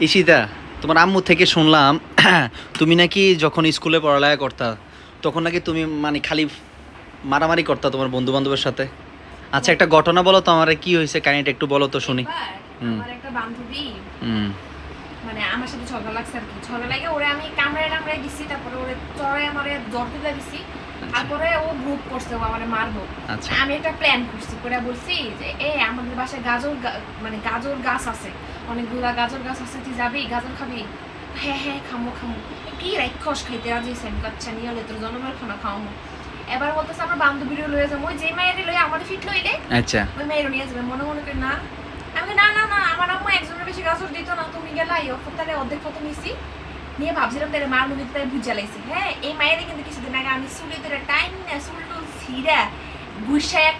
ইশিতা তোমার আম্মু থেকে শুনলাম তুমি নাকি যখন স্কুলে পড়ালেখা করতা তখন নাকি তুমি মানে খালি মারামারি করতা তোমার বন্ধু বান্ধবের সাথে? আচ্ছা একটা ঘটনা বলো তো আমার কি হয়েছে? কাহিনিটা একটু বলো তো শুনি। হুম। আমার একটা বান্ধবী মানে আমার সাথে ঝগড়া লাগছে আর কি। ঝগড়া লাগে ওরে আমি কামড়ায় টামড়ায় দিছি তারপরে ওরে চড়ায় আমারে জ্বর তুলে দিছি তারপরে ও গ্রুপ করছে ও আমারে মারবো। আচ্ছা। আমি একটা প্ল্যান করছি করে বলছি যে এ আমাদের বাসায় গাজর মানে গাজর গাছ আছে। অনেকগুলা গাজর গাছ আছে তুই যাবি? গাজর খাবি? হ্যাঁ হ্যাঁ খামো খামো। কি রাক্ষস খাইতে রাজি সেন কাচ্চা নিয়ে হলে তোর জন্মের খানা খাওয়ামো। এবার বলতেছে আমার বান্ধবীরও লয়ে যাব। ওই যে মায়ের লয়ে আমাদের ফিট লইলে আচ্ছা। ওই মেয়েরও নিয়ে যাবে। মনে মনে করে না। আমি না না না আমার আম্মু একজনের বেশি গাজর দিত না। তুমি গেলা এই অফার তাহলে অর্ধেক কত নিছি? নিয়ে ভাবছিলাম তাহলে মার মুখে তাই বুঝা লাইছি। হ্যাঁ এই মায়ের কিন্তু কিছুদিন আগে আমি চুলি ধরে টাইম না চুল টুল ছিঁড়া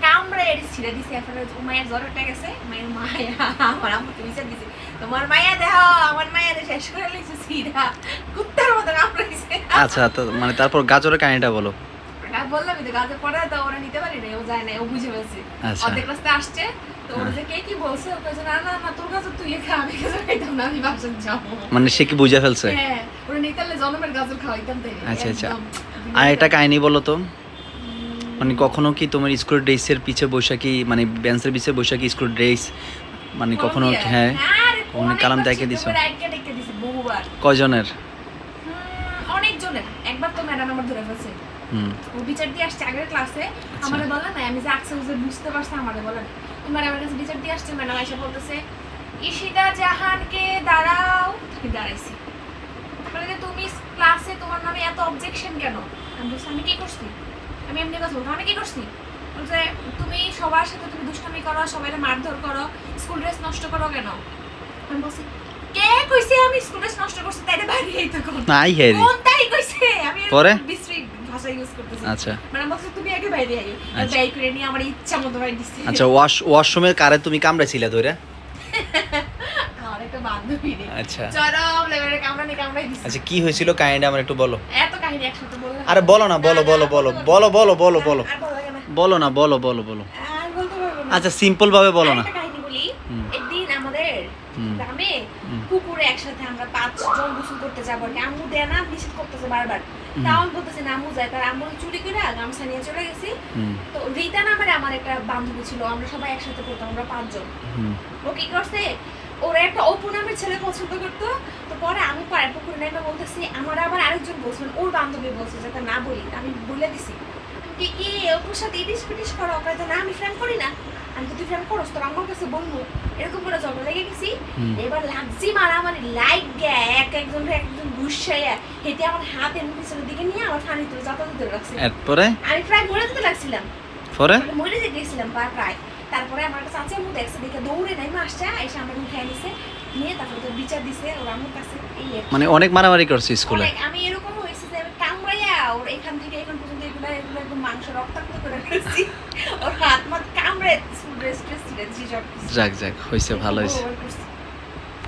কামড়া ছিঁড়ে দিছি। এখন মায়ের জ্বর উঠে গেছে। মায়ের মায়া আমার বিচার দিছে। তোমার মায়া দেহ আমার মায়া শেষ করে লিখছে কুত্তার মতো কামড়াইছে। আচ্ছা তো মানে তারপর গাজরের কাহিনিটা বলো। বললাম তো গাছে পড়ে তো ওরা নিতে পারি না ও যায় না ও বুঝে ফেলছে। আচ্ছা। অর্ধেক রাস্তা আসছে তো ওরা যে কে কি বলছে ও কইছে না না না তোর কাছে তুই খা আমি কাছে খাইতাম না আমি বাসন যাব। মানে সে কি বুঝে ফেলছে? হ্যাঁ ওরা নিতে জন্মের গাজর খাওয়াইতাম তাই আচ্ছা, আচ্ছা। আর একটা কাহিনী বলো তো। মানে কখনো কি তোমার স্কুল ড্রেসের পিছে বৈশাখী মানে বেঞ্চের পিছে বৈশাখী স্কুল ড্রেস মানে কখনো হ্যাঁ কখনো কালাম দেখে দিছো? কয়জনের? অনেকজনের। একবার তো ম্যাডাম আমার ধরে ফেলছে। হুম। ও বিচার দিয়ে আসছে আগের ক্লাসে আচ্ছা। আমারে বলে না আমি যে আকসে বুঝতে পারছি আমারে বলে না ম্যাডামের কাছে বিচার দিয়ে আসছে ম্যাডাম এসে বলতেছে জাহানকে দাঁড়াও। আমি দাঁড়াইছি। বলে যে তুমি ক্লাসে তোমার নামে এত অবজেকশন কেন? আমি বলছি আমি কি করছি? এমনি কথা আমি কি করছি। বলছে তুমি সবার সাথে তুমি দুষ্টামি করো সবাই মারধর করো স্কুল ড্রেস নষ্ট করো কেন? আমি বলছি কে কইছে আমি স্কুল ড্রেস নষ্ট করছি? তাইলে বাইরে তো নাই হ্যাঁ কোন তাই কইছে? আমি পরে? বিশ্রী ভাষা ইউজ করতেছি। আচ্ছা। মানে বলছে তুমি আগে বাইরে আইও। আচ্ছা। যাই করে নিয়ে আমার ইচ্ছা মতো বাইরে দিছে। আচ্ছা ওয়াশ ওয়াশরুমের কারে তুমি কামড়েছিলে ধরে আচ্ছা। চরম লেভেলের কামড়ানি কামড়াই দিছে। আচ্ছা কি হয়েছিল কাহিনীটা আমার একটু বলো। এত কাহিনী একসাথে আরে বলো না বলো বলো বলো বলো বলো বলো বলো। বলো না বলো বলো বলো। আচ্ছা সিম্পল ভাবে বলো না। কাহিনী বলি। একদিন আমাদের গ্রামে। একসাথে আমরা পাঁচজন গোসল করতে যাব আর কি। আম্মু দেয় না নিষেধ করতেছে বারবার। তাও আমি বলতেছি না আম্মু যায়। তার আম্মু চুরি করে গামছা নিয়ে চলে গেছি। তো রিতা নামের আমার একটা বান্ধবী ছিল আমরা সবাই একসাথে পড়তাম আমরা পাঁচজন। ও কি করছে? ওরা একটা অপু নামের ছেলে পছন্দ করতো তো পরে আমি পাড়ার পুকুরে নেমে বলতেছি আমার আবার আরেকজন বলছেন ওর বান্ধবী বলছে যাতে না বলি। আমি বলে দিছি। আমি কি কি অপুর সাথে ইটিস পিটিস করো। ওকে না আমি ফ্রেন্ড করি না। আমি তো তুই ফ্রেন্ড করস? তোর আমার কাছে বলব। এরকম করে ঝগড়া লেগে গেছি। এবার লাগছি মারামারি লাইক এক একজন একজন গুসাইয়া হেঁটে আমার হাত এমনি পিছনের দিকে নিয়ে আমার ফানি তুলে ধরে রাখছে এরপরে? আমি প্রায় মরে যেতে লাগছিলাম। পরে? মরে যেতে গেছিলাম প্রায় তারপরে আমার একটা চাচি আম্মু দেখছে দেখে দৌড়ে নাই আসছে এসে আমার উঠে নিছে। নিয়ে তারপরে তো বিচার দিছে ওর আম্মুর কাছে এই মানে অনেক মারামারি করছে স্কুলে আমি এরকম হয়েছে যে কামড়াইয়া ওর এখান থেকে এখন পর্যন্ত এগুলো এগুলো একদম মাংস রক্তাক্ত করে ফেলছি ওর হাত মাত কামড়ে ড্রেস ড্রেস কিছু। যাক যাক হয়েছে ভালো হয়েছে।